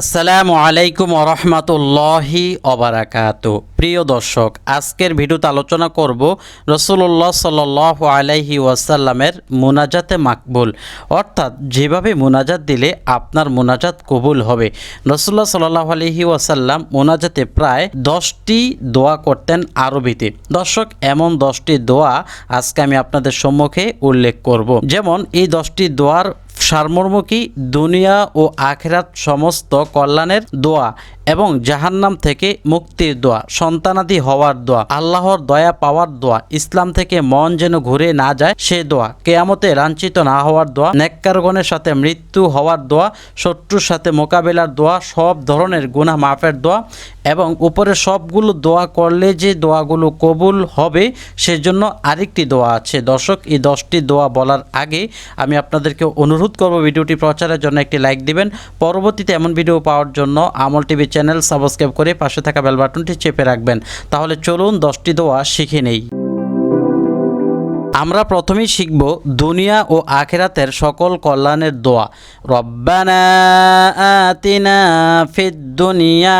আসসালামু আলাইকুম রহমতুল্লাহি অবরাকাত প্রিয় দর্শক, আজকের ভিডিওতে আলোচনা করব রসুল্লাহ সাল আলাইহি ওয়াসাল্লামের মুনাজাতে মাকবুল। অর্থাৎ যেভাবে মুনাজাত দিলে আপনার মুনাজাত কবুল হবে। রসুল্লাহ সাল্লাহ আলহি ওয়াসাল্লাম মুনাজাতে প্রায় দশটি দোয়া করতেন আরবিতে। দর্শক, এমন দশটি দোয়া আজকে আমি আপনাদের সম্মুখে উল্লেখ করব। যেমন, এই দশটি দোয়ার সারমর্ম কি? দুনিয়া ও আখেরাত সমস্ত কল্যাণের দোয়া। এবং জাহান্নাম থেকে মুক্তির দোয়া, সন্তানাদি হওয়ার দোয়া, আল্লাহর দয়া পাওয়ার দোয়া, ইসলাম থেকে মন যেন ঘুরে না যায় সে দোয়া, কেয়ামতে লাঞ্ছিত না হওয়ার দোয়া, নেককারগণের সাথে মৃত্যু হওয়ার দোয়া, শত্রুর সাথে মোকাবেলার দোয়া, সব ধরনের গুনাহ মাফের দোয়া এবং উপরে সবগুলো দোয়া করলে যে দোয়াগুলো কবুল হবে সেজন্য আরেকটি দোয়া আছে। দর্শক, এই দশটি দোয়া বলার আগে আমি আপনাদেরকে অনুরোধ করব, ভিডিওটি প্রচারের জন্য একটি লাইক দিবেন। পরবর্তীতে এমন ভিডিও পাওয়ার জন্য আমল টিভি চ্যানেল সাবস্ক্রাইব করে পাশে থাকা বেল বাটনটি চেপে রাখবেন। তাহলে চলুন দশটি দোয়া শিখে নেই। আমরা প্রথমেই শিখব দুনিয়া ও আখেরাতের সকল কল্যাণের দোয়া। রব্বানা আতিনা ফিদ দুনিয়া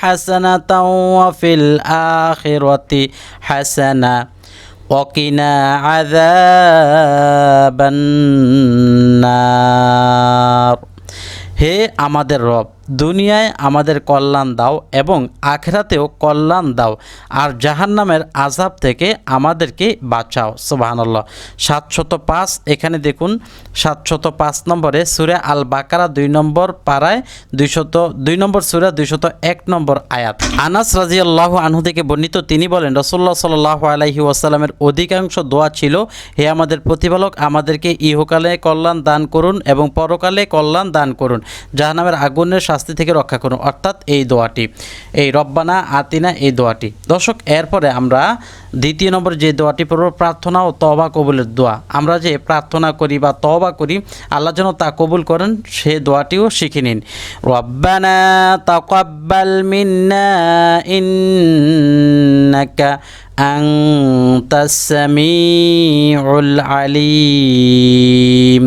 হাসানাতাও ওয়া ফিল আখিরাতি হাসানা। ওয়াকিনা আযাবান হে আমাদের রব দুনিয়ায় আমাদের কল্যাণ দাও এবং আখেরাতেও কল্যাণ দাও, আর জাহান্নামের আজাব থেকে আমাদেরকে বাঁচাও। সুবাহানাল্লাহ। সাতশত পাঁচ, এখানে দেখুন, সাতশত পাঁচ নম্বরে সুরে আল বাকারা দুই নম্বর পাড়ায় দুইশত, দুই নম্বর সুরা দুইশত এক নম্বর আয়াত। আনাস রাজিয়াল্লাহ আনহু থেকে বর্ণিত তিনি বলেন রসল্লাহ সাল্লাহ আলাইহি ওয়াসাল্লামের অধিকাংশ দোয়া ছিল, হে আমাদের প্রতিপালক, আমাদেরকে ইহকালে কল্যাণ দান করুন এবং পরকালে কল্যাণ দান করুন। জাহান্নামের আগুনের শাস্তি থেকে রক্ষা করুন। অর্থাৎ এই দোয়াটি, এই রব্বানা আতিনা এই দোয়াটি। দর্শক, এরপরে আমরা দ্বিতীয় নম্বর যে দোয়াটি পড়ব, প্রার্থনা ও তবা কবুলের দোয়া। আমরা যে প্রার্থনা করি বা তবা করি, আল্লাহ যেন তা কবুল করেন, সে দোয়াটিও শিখে নিন। রব্বানা তাকাব্বাল মিন্না ইন্নাকা আংতাস আলিম।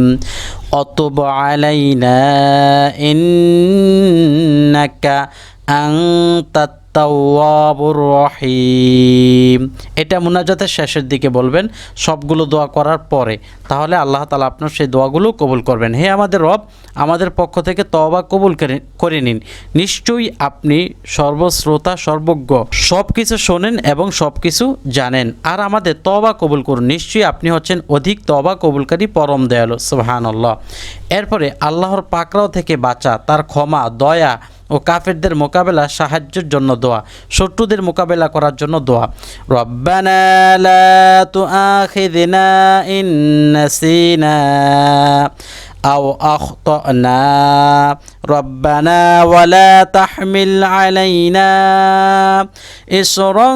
অতব আলাইনা ইন রহিম এটা মুনাজাতের শেষের দিকে বলবেন, সবগুলো দোয়া করার পরে। তাহলে আল্লাহ তালা আপনার সেই দোয়াগুলো কবুল করবেন। হে আমাদের রব, আমাদের পক্ষ থেকে তবা কবুল করে- নিন। নিশ্চয়ই আপনি সর্বশ্রোতা, সর্বজ্ঞ সব কিছু শোনেন এবং সব কিছু জানেন। আর আমাদের তওবা কবুল করুন। নিশ্চয়ই আপনি হচ্ছেন অধিক তবা কবুলকারী, পরম দয়ালু। সুবহানাল্লাহ। এরপরে আল্লাহর পাকড়াও থেকে বাঁচা, তার ক্ষমা, দয়া ও কাফেরদের মোকাবেলা সাহায্যের জন্য দোয়া, শত্রুদের মোকাবেলা করার জন্য দোয়া। রব্বানা লা তুআখিযনা ইন أو أخطأنا. ربنا ولا تحمل علينا إصرا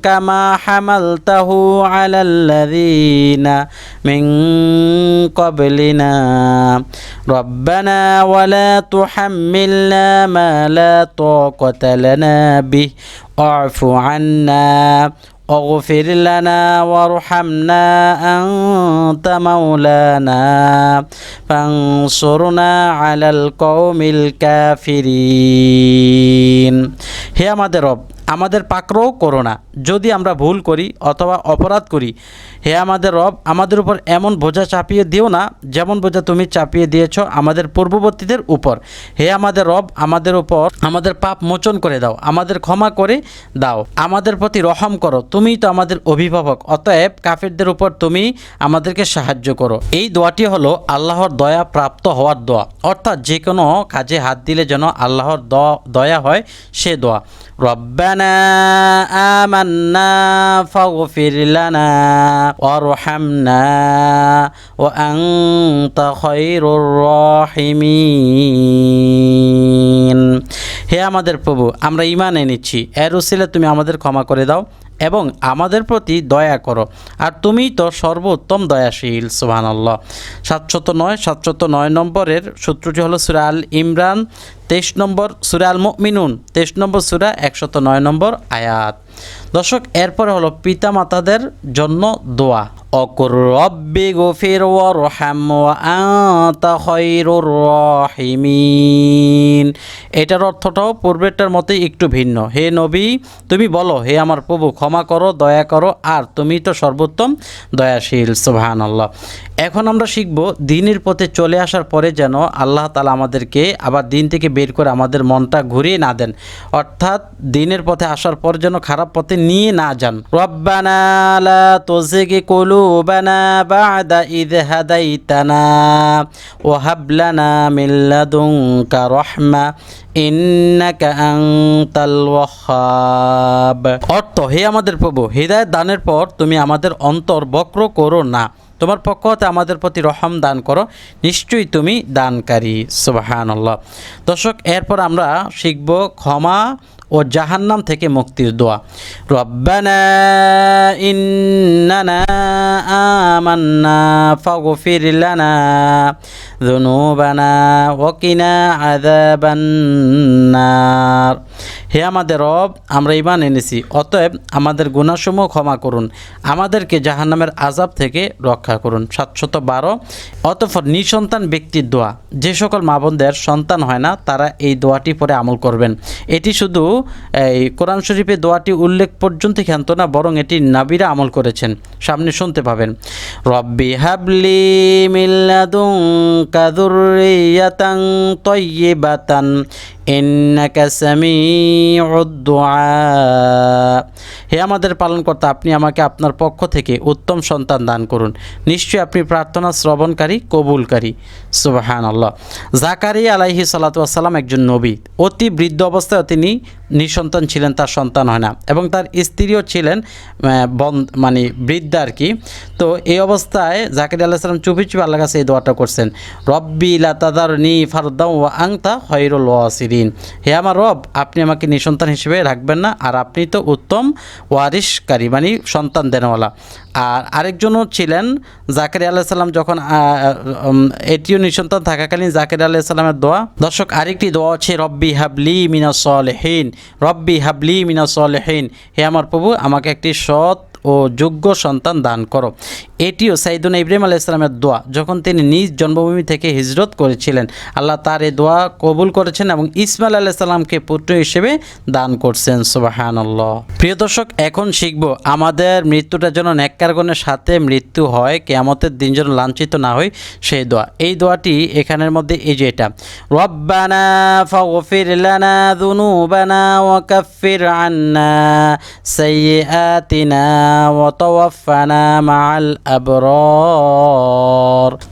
كما حملته على الذين من قبلنا. ربنا ولا تحملنا ما لا طاقة لنا به واعف عنا واغفر لنا وارحمنا أنت مولانا فانصرنا على القوم الكافرين হে আমাদের রব আমাদের পাকড়ও করো না। যদি আমরা ভুল করি অথবা অপরাধ করি, হে আমাদের রব, আমাদের উপর এমন বোঝা চাপিয়ে দিও না, যেমন বোঝা তুমি চাপিয়ে দিয়েছ আমাদের পূর্ববর্তীদের উপর। হে আমাদের রব, আমাদের উপর আমাদের পাপ মোচন করে দাও, আমাদের ক্ষমা করে দাও, আমাদের প্রতি রহম করো, তুমিই তো আমাদের অভিভাবক, অতএব কাফেরদের উপর তুমি আমাদেরকে সাহায্য করো। এই দোয়াটি হলো আল্লাহর দয়া প্রাপ্ত হওয়ার দোয়া। অর্থাৎ যে কোনো কাজে হাত দিলে যেন আল্লাহর দয়া হয় সে দোয়া। ربنا آمنا فاغفر لنا وارحمنا وأنت خير الراحمين. হে আমাদের প্রভু, আমরা ইমান এনেছি। এর উসিলে তুমি আমাদের ক্ষমা করে দাও এবং আমাদের প্রতি দয়া করো। আর তুমি তো সর্বোত্তম দয়াশীল সুহান আল্লাহ সাতশত নয় সাতশত নয় নম্বরের সূত্রটি হলো সুরা আল ইমরান, তেইশ নম্বর সুরা আল মিনুন তেইশ নম্বর সুরা একশত নয় নম্বর আয়াত। দর্শক, এরপরে হলো পিতা মাতাদের জন্য দোয়া। অকুর রব্বি গফির ওয়ারহাম ওয়া আনতা খায়রুর রাহিমিন। এটার অর্থটাও পূর্বেরটার মতোই একটু ভিন্ন। হে নবী, তুমি বলো, হে আমার প্রভু, ক্ষমা করো, দয়া করো, আর তুমি তো সর্বোত্তম দয়াশীল, সুবহানাল্লাহ। এখন আমরা শিখব দিনের পথে চলে আসার পরে যেন আল্লাহ তালা আমাদেরকে আবার দিন থেকে বের করে আমাদের মনটা ঘুরিয়ে না দেন। অর্থাৎ দিনের পথে আসার পর যেন খারাপ পথে নিয়ে না যান। রব্বানা লা তুযিগি ইয হাদাইতানা ওয়া হাব লানা মিন লাদুনকা রাহমা ইন্নাকা আনতাল ওয়াহ্হাব অর্থ, হে আমাদের প্রভু, হৃদয় দানের পর তুমি আমাদের অন্তর বক্র করো না। তোমার পক্ষ হতে আমাদের প্রতি রহম দান করো। নিশ্চয়ই তুমি দানকারী। সুবাহান দর্শক, এরপর আমরা শিখব ক্ষমা ও জাহান্নাম থেকে মুক্তির দোয়া। রব্বানা ইন্নানা আমান্না কিনা হে আমাদের রব, আমরা ইমান এনেছি, অতএব আমাদের গুণাসমূহ ক্ষমা করুন। আমাদেরকে জাহান্নামের আজাব থেকে রক্ষা করুন। সাতশত বারো। অতঃপর নিঃসন্তান ব্যক্তির দোয়া। যে সকল মা বোনদের সন্তান হয় না, তারা এই দোয়াটি পরে আমল করবেন। এটি শুধু এই কোরআন শরীফে দোয়াটি উল্লেখ পর্যন্ত ক্ষান্ত না, বরং এটি নাবিরা আমল করেছেন। সামনে শুনতে পাবেন, রব্বি হাবলি মিল্লাদুং কাদুরিয়াতাং তয়্যিবাতান হে আমাদের পালনকর্তা, আপনি আমাকে আপনার পক্ষ থেকে উত্তম সন্তান দান করুন। নিশ্চয়ই আপনি প্রার্থনা শ্রবণকারী, কবুলকারী। সুবাহান আল্লাহ জাকারি আলাইহি সাল্লাতাম একজন নবী। অতি বৃদ্ধ অবস্থায় তিনি নিঃসন্তান ছিলেন, তার সন্তান হয় না। এবং তার স্ত্রীও ছিলেন বন- মানে বৃদ্ধা আর কি। তো এই অবস্থায় জাকির আল্লাহ সাল্লাম চুপি চুপি আল্লাহ কাছে এই দোয়াটা করছেন, রব্বি লাতাদার নি ফারদাম ও আংতা হয়রুল ওয়াসিরিন হে আমার রব, আপনি আমাকে নিঃসন্তান হিসেবে রাখবেন না, আর আপনি তো উত্তম ওয়ারিশকারী মানে সন্তান দেনওয়ালা। আর আরেকজনও ছিলেন জাকির আল্লাহ সাল্লাম যখন এটিও নিঃসন্তান থাকাকালীন জাকির আল্লাহ সাল্লামের দোয়া। দর্শক, আরেকটি দোয়া আছে রব্বি হাবলি মিনা সলেহীন, রব্বি হাবলি মিনা সলেহীন, হে আমার প্রভু, আমাকে একটি সৎ ও যোগ্য সন্তান দান করো। এটিও সাইদুন ইব্রাহিম আলাহ ইসলামের দোয়া। যখন তিনি নিজ জন্মভূমি থেকে হিজরত করেছিলেন, আল্লাহ তার এই দোয়া কবুল করেছেন এবং ইসমাইল আলাহ সাল্লামকে পুত্র হিসেবে দান করছেন। সুবাহান প্রিয় দর্শক, এখন শিখব আমাদের মৃত্যুটা যেন ন্যাক্কারগণের সাথে মৃত্যু হয়, কেয়ামতের দিন যেন লাঞ্ছিত না হয়, সেই দোয়া। এই দোয়াটি এখানের মধ্যে এই যে এটা, রব্বানা আন্না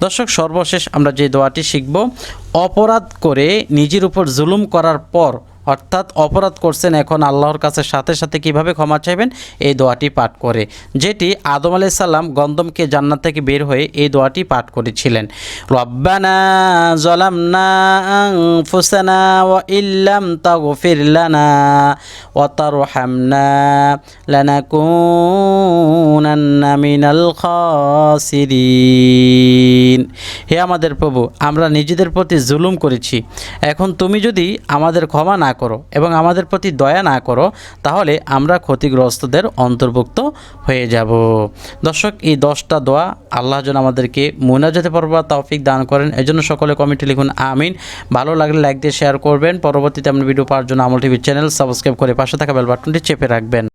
দর্শক সর্বশেষ আমরা যে দোয়াটি শিখব অপরাধ করে নিজের উপর জুলুম করার পর অর্থাৎ অপরাধ করছেন এখন আল্লাহর কাছে সাথে সাথে কীভাবে ক্ষমা চাইবেন? এই দোয়াটি পাঠ করে। যেটি আদম আলাইহিস সালাম গন্ধমকে জান্নাত থেকে বের হয়ে এই দোয়াটি পাঠ করেছিলেন। রব্বানা জলামনা আনফুসানা ওয়া ইল্লাম তাগফির লানা ওয়া তারহামনা লানাকুনান্না মিনাল খাসিরিন। হে আমাদের প্রভু, আমরা নিজেদের প্রতি জুলুম করেছি। এখন তুমি যদি আমাদের ক্ষমা না করো এবং আমাদের প্রতি দয়া না করো, তাহলে আমরা ক্ষতিগ্রস্তদের অন্তর্ভুক্ত হয়ে যাব। দর্শক, এই দশটা দোয়া আল্লাহ যেন আমাদেরকে মোনাজাতে পড়বা তৌফিক দান করেন। এজন্য সকলে কমেন্টে লিখুন, আমিন। ভালো লাগলে লাইক দিয়ে শেয়ার করবেন। পরবর্তীতে আমরা ভিডিও পাওয়ার জন্য আমল টিভির চ্যানেল সাবস্ক্রাইব করে পাশে থাকা বেল বাটনটি চেপে রাখবেন।